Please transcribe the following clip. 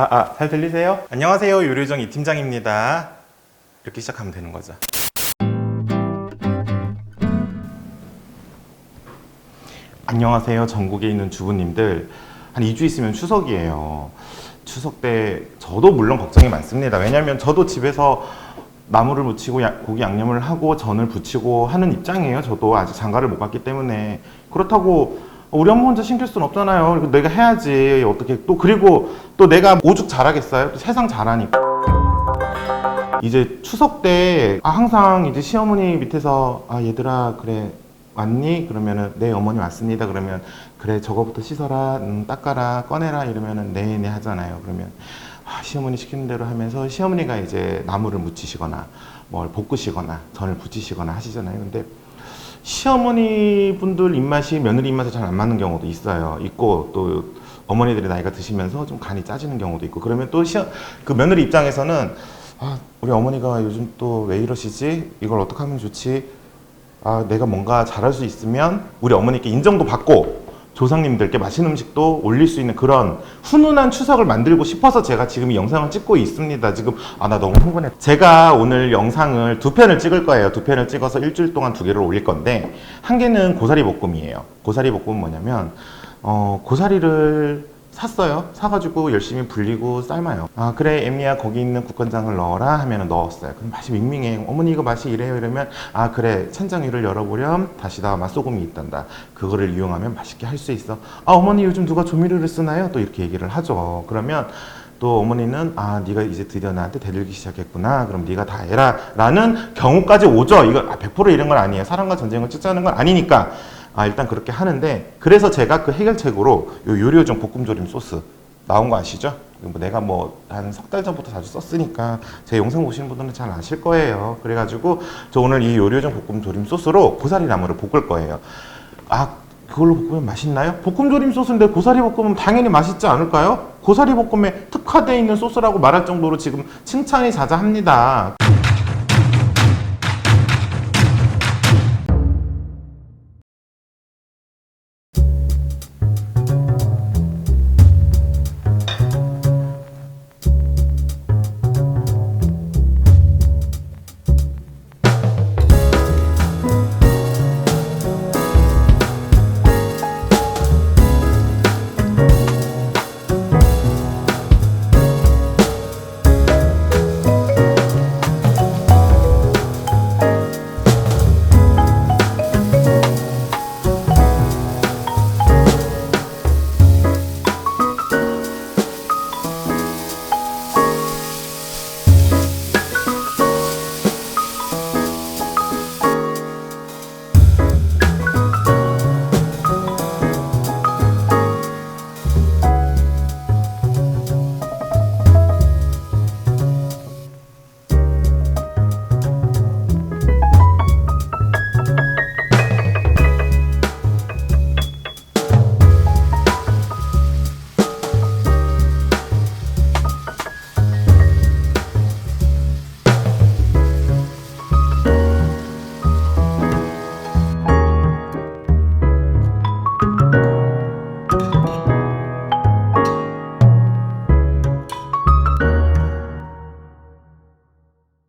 아, 아, 잘 들리세요? 안녕하세요. 요리정 이 팀장입니다. 이렇게 시작하면 되는 거죠. 안녕하세요. 전국에 있는 주부님들. 한 2주 있으면 추석이에요. 추석 때 저도 물론 걱정이 많습니다. 왜냐하면 저도 집에서 나물을 무치고 야- 고기 양념을 하고 전을 부치고 하는 입장이에요. 저도 아직 장가를 못 갔기 때문에 그렇다고 우리 엄마 혼자 신경 수는 없잖아요. 내가 해야지 어떻게 또 그리고 또 내가 오죽 잘하겠어요? 또 세상 잘하니까. 이제 추석 때 아, 항상 이제 시어머니 밑에서 아 얘들아 그래 왔니? 그러면은 네 어머니 왔습니다. 그러면 그래 저거부터 씻어라, 음, 닦아라, 꺼내라 이러면은 네네 하잖아요. 그러면 아, 시어머니 시키는 대로 하면서 시어머니가 이제 나물을 무치시거나 뭘 볶으시거나 전을 부치시거나 하시잖아요. 근데 시어머니 분들 입맛이 며느리 입맛에 잘 안 맞는 경우도 있어요. 있고 또 어머니들이 나이가 드시면서 좀 간이 짜지는 경우도 있고 그러면 또 시어 그 며느리 입장에서는 아 우리 어머니가 요즘 또 왜 이러시지? 이걸 어떻게 하면 좋지? 아 내가 뭔가 잘할 수 있으면 우리 어머니께 인정도 받고 조상님들께 맛있는 음식도 올릴 수 있는 그런 훈훈한 추석을 만들고 싶어서 제가 지금 이 영상을 찍고 있습니다. 지금 아 나 너무 흥분해. 제가 오늘 영상을 두 편을 찍을 거예요. 두 편을 찍어서 일주일 동안 두 개를 올릴 건데 한 개는 고사리 볶음이에요. 고사리 볶음은 뭐냐면 어 고사리를 샀어요. 사가지고 열심히 불리고 삶아요. 아 그래 애미야 거기 있는 국간장을 넣어라 하면 넣었어요. 그럼 맛이 밍밍해. 어머니 이거 맛이 이래요 이러면 아 그래 찬장 위를 열어보렴 다시다 맛소금이 있단다. 그거를 이용하면 맛있게 할 수 있어. 아 어머니 요즘 누가 조미료를 쓰나요? 또 이렇게 얘기를 하죠. 그러면 또 어머니는 아 네가 이제 드디어 나한테 대들기 시작했구나 그럼 네가 다 해라 라는 경우까지 오죠 이거 아, 100% 이런 건 아니에요 사랑과 전쟁을 찍자는 건 아니니까 아 일단 그렇게 하는데 그래서 제가 그 해결책으로 요 요리요정 볶음조림 소스 나온 거 아시죠? 뭐 내가 뭐 한 석 달 전부터 자주 썼으니까 제 영상 보시는 분들은 잘 아실 거예요 그래가지고 저 오늘 이 요리요정 볶음조림 소스로 고사리 나물을 볶을 거예요 아 그걸로 볶으면 맛있나요? 볶음조림 소스인데 고사리 볶으면 당연히 맛있지 않을까요? 고사리 볶음에 특화되어 있는 소스라고 말할 정도로 지금 칭찬이 자자합니다.